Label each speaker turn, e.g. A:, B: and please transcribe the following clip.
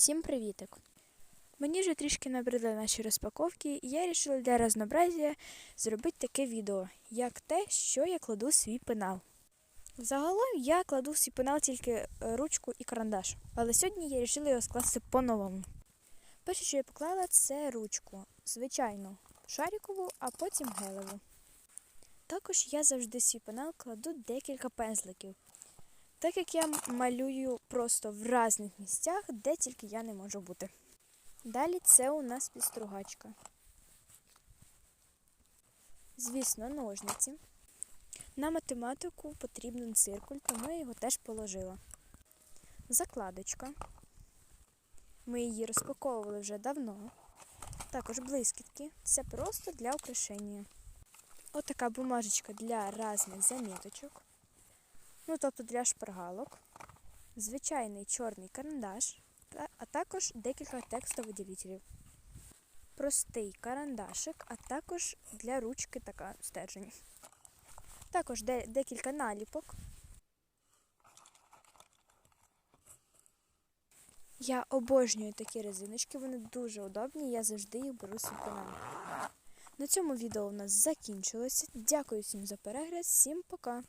A: Всім привітик! Мені вже трішки набридли наші розпаковки, і я вирішила для разнообразія зробити таке відео, як те, що я кладу свій пенал. Загалом я кладу свій пенал тільки е, ручку і карандаш, але сьогодні я вирішила його скласти по-новому. Перше, що я поклала, це ручку, звичайно, шарикову, а потім гелеву. Також я завжди свій пенал кладу декілька пензликів, так як я малюю просто в різних місцях, де тільки я не можу бути. Далі це у нас підстругачка. Звісно, ножниці. На математику потрібен циркуль, тому я його теж положила. Закладочка. Ми її розпаковували вже давно. Також блискітки. Це просто для украшення. Отака бумажечка для різних заміточок. Ну, тобто для шпаргалок. Звичайний чорний карандаш, а також декілька текстовиділителів. Простий карандашик, а також для ручки така стержень. Також де- декілька наліпок. Я обожнюю такі резиночки, вони дуже удобні, я завжди їх беру з пенал. На цьому відео у нас закінчилося. Дякую всім за перегляд, всім пока!